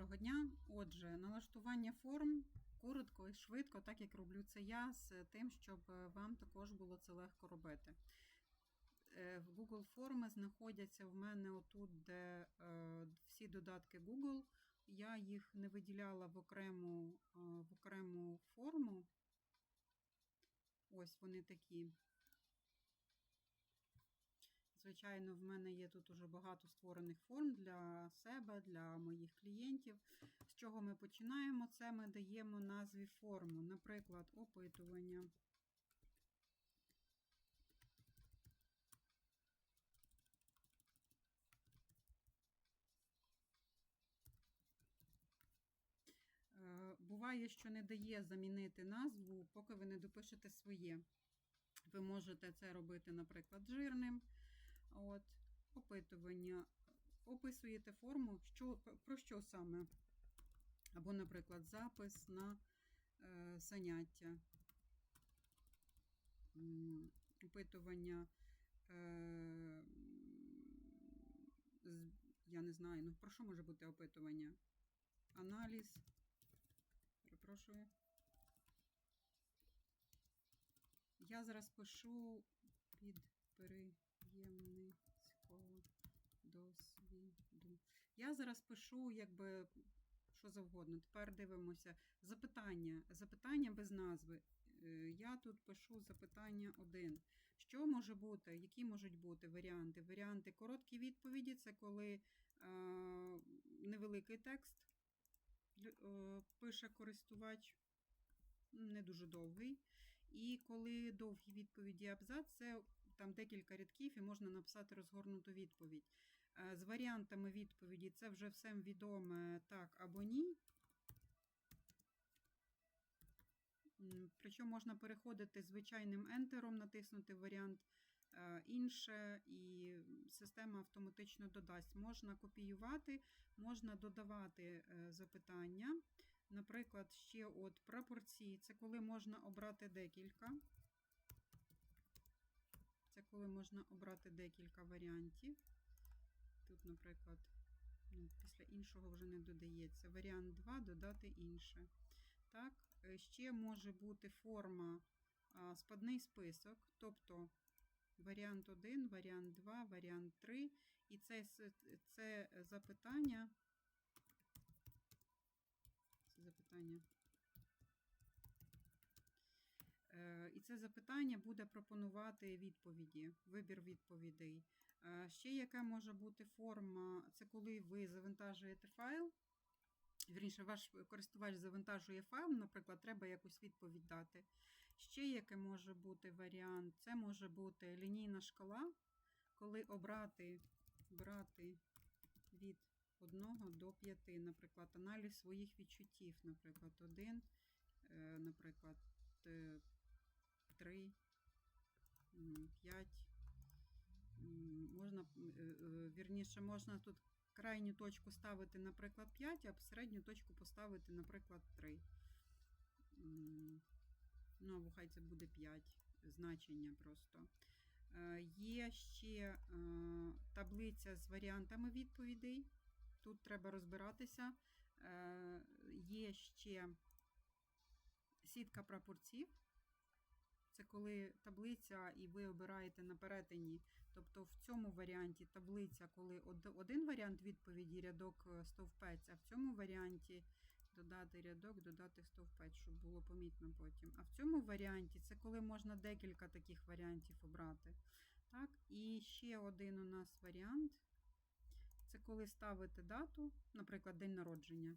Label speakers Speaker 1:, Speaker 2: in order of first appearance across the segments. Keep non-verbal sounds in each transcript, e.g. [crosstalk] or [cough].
Speaker 1: Доброго дня. Отже, налаштування форм коротко і швидко, так як роблю це я, з тим, щоб е, вам також було це легко робити. Е, В Google форми знаходяться в мене отут, де е, всі додатки Google. Я їх не виділяла в окрему, в окрему форму. Ось вони такі. Звичайно, в мене є тут уже багато створених форм для себе, для моїх клієнтів. З чого ми починаємо? Це ми даємо назві форму, наприклад, опитування. Е, Буває, що не дає замінити назву, поки ви не допишете своє. Ви можете це робити, наприклад, жирним. От, Опитування. Описуєте форму, що, про що саме? Або, наприклад, запис на е, заняття. Опитування. Е, я не знаю, ну про що може бути опитування? Аналіз. Перепрошую. Я зараз пишу підприємницького досвіду. Я зараз пишу, якби що завгодно. Тепер дивимося. Запитання. Запитання без назви. Е, Я тут пишу запитання 1. Що може бути? Які можуть бути варіанти? Варіанти короткі відповіді це коли е, невеликий текст е, пише користувач, не дуже довгий. І коли довгі відповіді абзац, це там декілька рядків і можна написати розгорнуту відповідь. Е, З варіантами відповіді це вже всім відоме так або ні. Причому можна переходити звичайним ентером, натиснути варіант е, інше, і система автоматично додасть. Можна копіювати, можна додавати е, запитання. Наприклад, ще от пропорції це коли можна обрати декілька. Коли можна обрати декілька варіантів. Тут, наприклад, ну, після іншого вже не додається. Варіант 2 додати інше. Так, е, ще може бути форма спадний список, тобто варіант 1, варіант 2, варіант 3. І це, це запитання. Це запитання. Е, І це запитання буде пропонувати відповіді, вибір відповідей. Е, Ще яка може бути форма, це коли ви завантажуєте файл. Вірніше, ваш користувач завантажує файл, наприклад, треба якусь відповідь дати. Ще який може бути варіант, це може бути лінійна шкала, коли обрати брати від 1 до 5, наприклад, аналіз своїх відчуттів, наприклад, 1, е, наприклад, 3, 5. Можна, е, е, вірніше, можна тут крайню точку ставити, наприклад, 5, а середню точку поставити, наприклад, 3. Ну, або хай це буде 5 значення просто. Е, Є ще таблиця з варіантами відповідей. Тут треба розбиратися. Є ще сітка прапорців. Це коли таблиця, і ви обираєте на перетині. Тобто в цьому варіанті таблиця, коли один варіант відповіді рядок е, стовпець, а в цьому варіанті додати рядок, додати стовпець, щоб було помітно потім. А в цьому варіанті це коли можна декілька таких варіантів обрати. Так, І ще один у нас варіант. Це коли ставите дату, наприклад, день народження.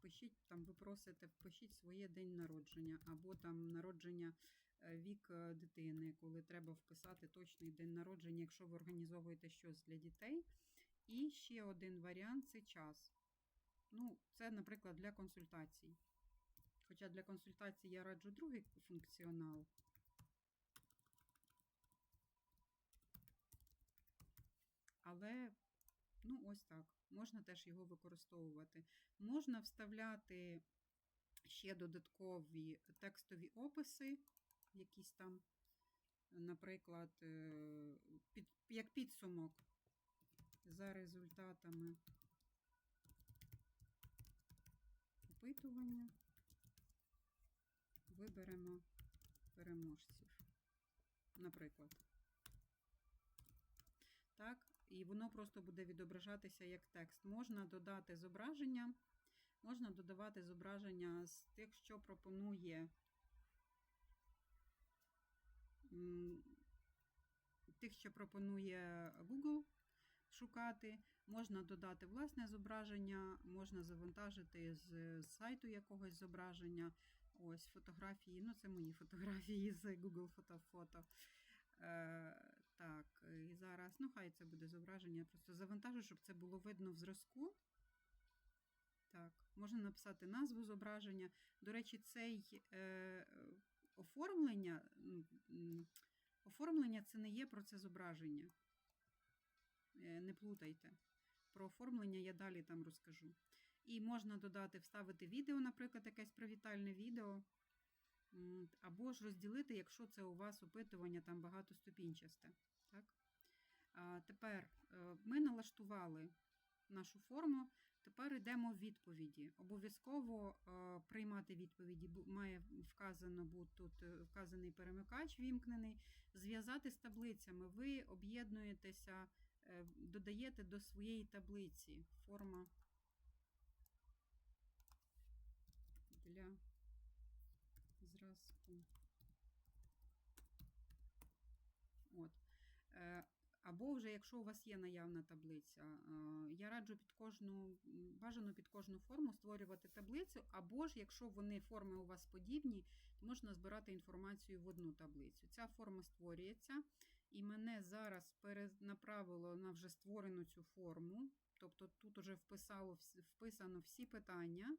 Speaker 1: Пишіть, там ви просите, впишіть своє день народження, або там народження е, вік е, дитини, коли треба вписати точний день народження, якщо ви організовуєте щось для дітей. І ще один варіант це час. Ну, це, наприклад, для консультацій. Хоча для консультацій я раджу другий функціонал. Але, ну, ось так. Можна теж його використовувати. Можна вставляти ще додаткові текстові описи, якісь там, наприклад, е, під, як підсумок за результатами опитування. Виберемо переможців. Наприклад. Так, і воно просто буде відображатися як текст. Можна додати зображення, можна додавати зображення з тих, що пропонує тих, що пропонує Google шукати. Можна додати власне зображення, можна завантажити з сайту якогось зображення. Ось фотографії. Ну, це мої фотографії з Google Фотофото. Е, так, і зараз, ну, хай це буде зображення. Я просто завантажу, щоб це було видно в зразку. Так, можна написати назву зображення. До речі, цей е, оформлення, оформлення це не є про це зображення. Е, Не плутайте. Про оформлення я далі там розкажу. І можна додати, вставити відео, наприклад, якесь привітальне відео. Або ж розділити, якщо це у вас опитування там багатоступінчасте. Так? А, тепер е, ми налаштували нашу форму. Тепер йдемо в відповіді. Обов'язково е, приймати відповіді має вказано бути тут е, вказаний перемикач вімкнений. Зв'язати з таблицями. Ви об'єднуєтеся, додаєте до своєї таблиці форма для зразку. От. Е, Або вже, якщо у вас є наявна таблиця, е, я раджу під кожну, бажано під кожну форму створювати таблицю, або ж, якщо вони форми у вас подібні, то можна збирати інформацію в одну таблицю. Ця форма створюється, і мене зараз перенаправило на вже створену цю форму. Тобто тут вже вписало, вписано всі питання,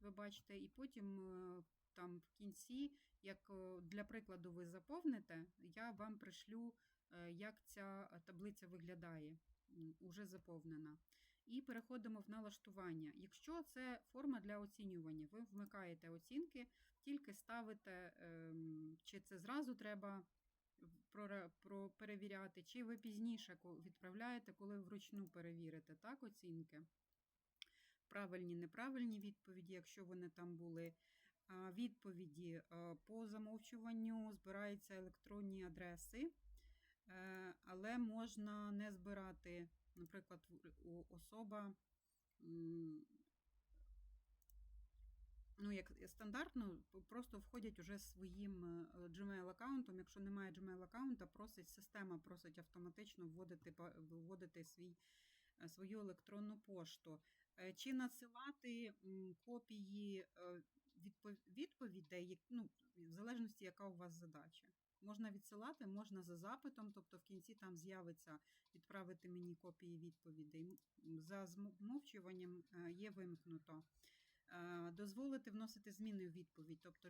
Speaker 1: ви бачите, і потім е, там в кінці, як е, для прикладу, ви заповните, я вам пришлю е, як ця е, таблиця виглядає, уже заповнена. І переходимо в налаштування. Якщо це форма для оцінювання, ви вмикаєте оцінки, тільки ставите, ем, чи це зразу треба про- перевіряти, чи ви пізніше відправляєте, коли вручну перевірите так, оцінки. Правильні, неправильні відповіді, якщо вони там були. Відповіді по замовчуванню збираються електронні адреси. Е, але можна не збирати, наприклад, особа, ну, як стандартно, просто входять уже своїм е, Gmail аккаунтом. Якщо немає Gmail аккаунта, просить система просить автоматично вводити, вводити свій, е, свою електронну пошту. Чи надсилати копії відповідей, ну, в залежності, яка у вас задача. Можна відсилати, можна за запитом, тобто в кінці там з'явиться відправити мені копії відповідей. За змовчуванням е, є вимкнуто. Е, Дозволити вносити зміни в відповідь, тобто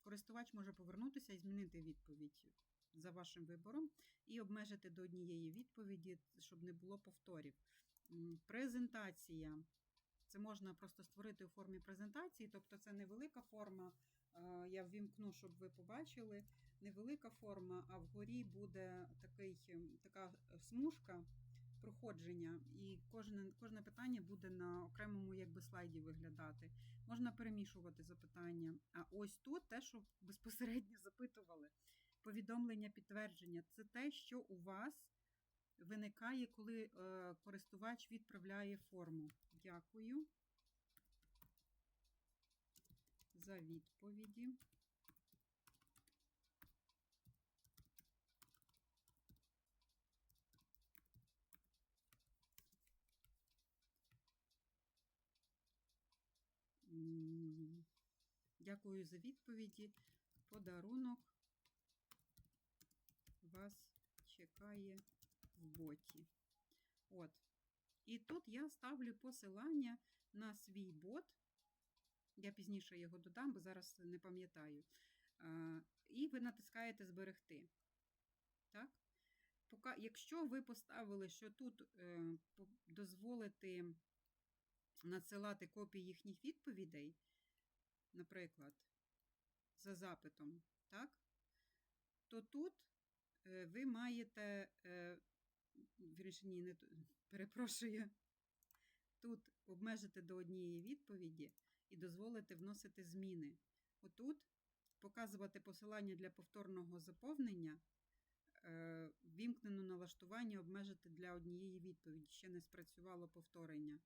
Speaker 1: користувач може повернутися і змінити відповідь за вашим вибором і обмежити до однієї відповіді, щоб не було повторів. Презентація. Це можна просто створити у формі презентації, тобто це невелика форма. е, Я ввімкну, щоб ви побачили. Невелика форма, а вгорі буде такий, ем, така смужка проходження, і кожне, кожне питання буде на окремому якби, слайді виглядати. Можна перемішувати запитання. А ось тут те, що безпосередньо запитували. Повідомлення підтвердження це те, що у вас виникає, коли е, користувач відправляє форму. Дякую за відповіді. Дякую за відповіді. Подарунок вас чекає в боті. От. І тут я ставлю посилання на свій бот. Я пізніше його додам, бо зараз не пам'ятаю. І ви натискаєте Зберегти. Так? Якщо ви поставили, що тут е, дозволити надсилати копії їхніх відповідей, наприклад, за запитом, так? то тут е, ви маєте, е, вірніше, ні, не перепрошую, тут обмежити до однієї відповіді і дозволити вносити зміни. Отут показувати посилання для повторного заповнення. е, Вімкнено налаштування обмежити для однієї відповіді. Ще не спрацювало повторення.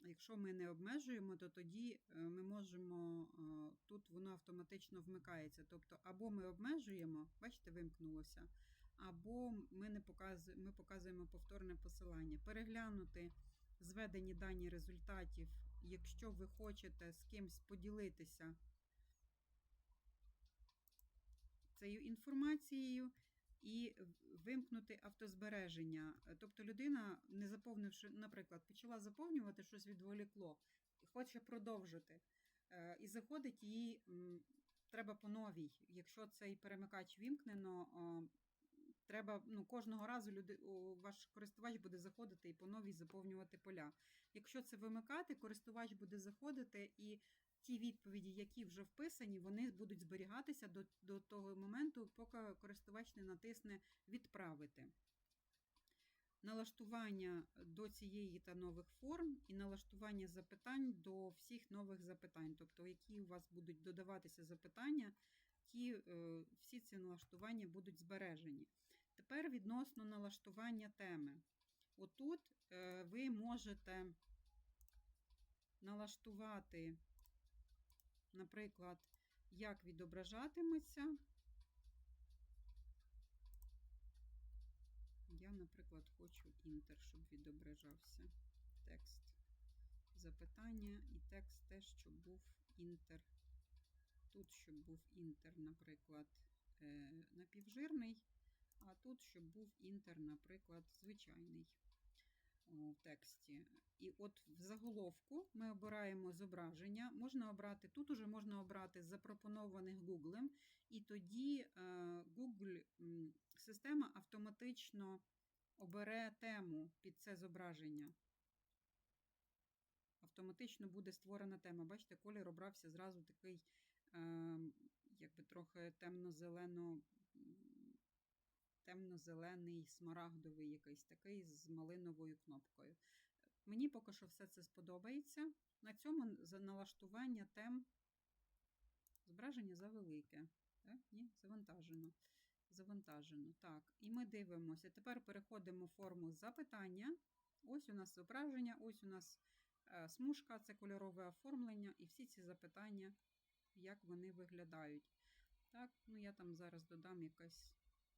Speaker 1: Якщо ми не обмежуємо, то тоді е, ми можемо е, тут воно автоматично вмикається. Тобто, або ми обмежуємо, бачите, вимкнулося, або ми не показуємо, ми показуємо повторне посилання. Переглянути зведені дані результатів, якщо ви хочете з кимсь поділитися цією інформацією. І вимкнути автозбереження. Тобто людина, не заповнивши, наприклад, почала заповнювати щось відволікло, хоче продовжити. Е, І заходить їй треба по новій. Якщо цей перемикач вімкнено, треба ну, кожного разу люди, ваш користувач буде заходити і по новій заповнювати поля. Якщо це вимикати, користувач буде заходити і ті відповіді, які вже вписані, вони будуть зберігатися до, до того моменту, поки користувач не натисне відправити. Налаштування до цієї та нових форм і налаштування запитань до всіх нових запитань, тобто, які у вас будуть додаватися запитання, ті, е, всі ці налаштування будуть збережені. Тепер відносно налаштування теми. Отут е, ви можете налаштувати наприклад, як відображатиметься. Я, наприклад, хочу інтер, щоб відображався текст запитання і текст теж, щоб був інтер. Тут, щоб був інтер, наприклад, е, напівжирний, а тут, щоб був інтер, наприклад, звичайний у тексті. І от в заголовку ми обираємо зображення. Можна обрати, тут уже можна обрати запропонованих Google, і тоді е, Google система автоматично обере тему під це зображення. Автоматично буде створена тема. Бачите, колір обрався зразу такий, е, якби трохи темно-зелено. Темно-зелений, смарагдовий якийсь такий з малиновою кнопкою. Мені поки що все це сподобається. На цьому налаштування тем зображення завелике. Так? Ні, завантажено. Завантажено. Так, і ми дивимося. Тепер переходимо в форму запитання. Ось у нас зображення, ось у нас е, смужка, це кольорове оформлення, і всі ці запитання, як вони виглядають. Так, ну я там зараз додам якесь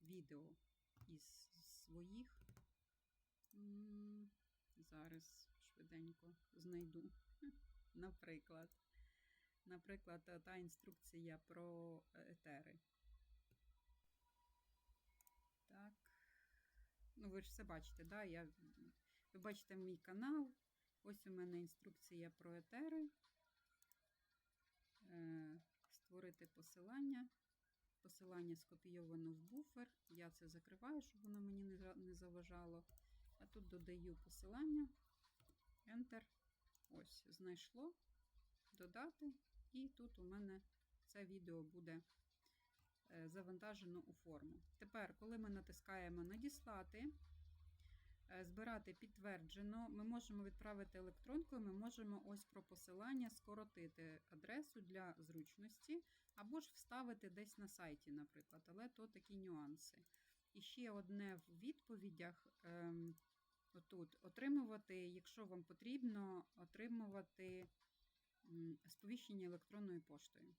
Speaker 1: відео із своїх. Зараз швиденько знайду. [laughs] Наприклад, наприклад, та інструкція про етери. Так. Ну, ви ж все бачите, да? Я, ви бачите мій канал. Ось у мене інструкція про етери. Е, Створити посилання. Посилання скопійовано в буфер. Я це закриваю, щоб воно мені не заважало. А тут додаю посилання, Enter. Ось, знайшло, додати, і тут у мене це відео буде е, завантажено у форму. Тепер, коли ми натискаємо Надіслати, збирати підтверджено, ми можемо відправити електронкою, ми можемо ось про посилання скоротити адресу для зручності, або ж вставити десь на сайті, наприклад, але то такі нюанси. І ще одне в відповідях. Ем, Отут отримувати, якщо вам потрібно, отримувати сповіщення електронною поштою.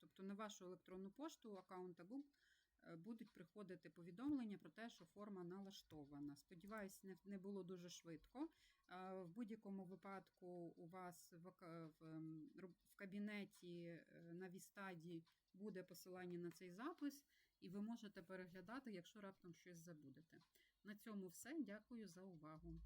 Speaker 1: Тобто на вашу електронну пошту аккаунта Google е, будуть приходити повідомлення про те, що форма налаштована. Сподіваюсь, не було дуже швидко. В будь-якому випадку у вас в кабінеті е, на Вістаді буде посилання на цей запис, і ви можете переглядати, якщо раптом щось забудете. На цьому все. Дякую за увагу.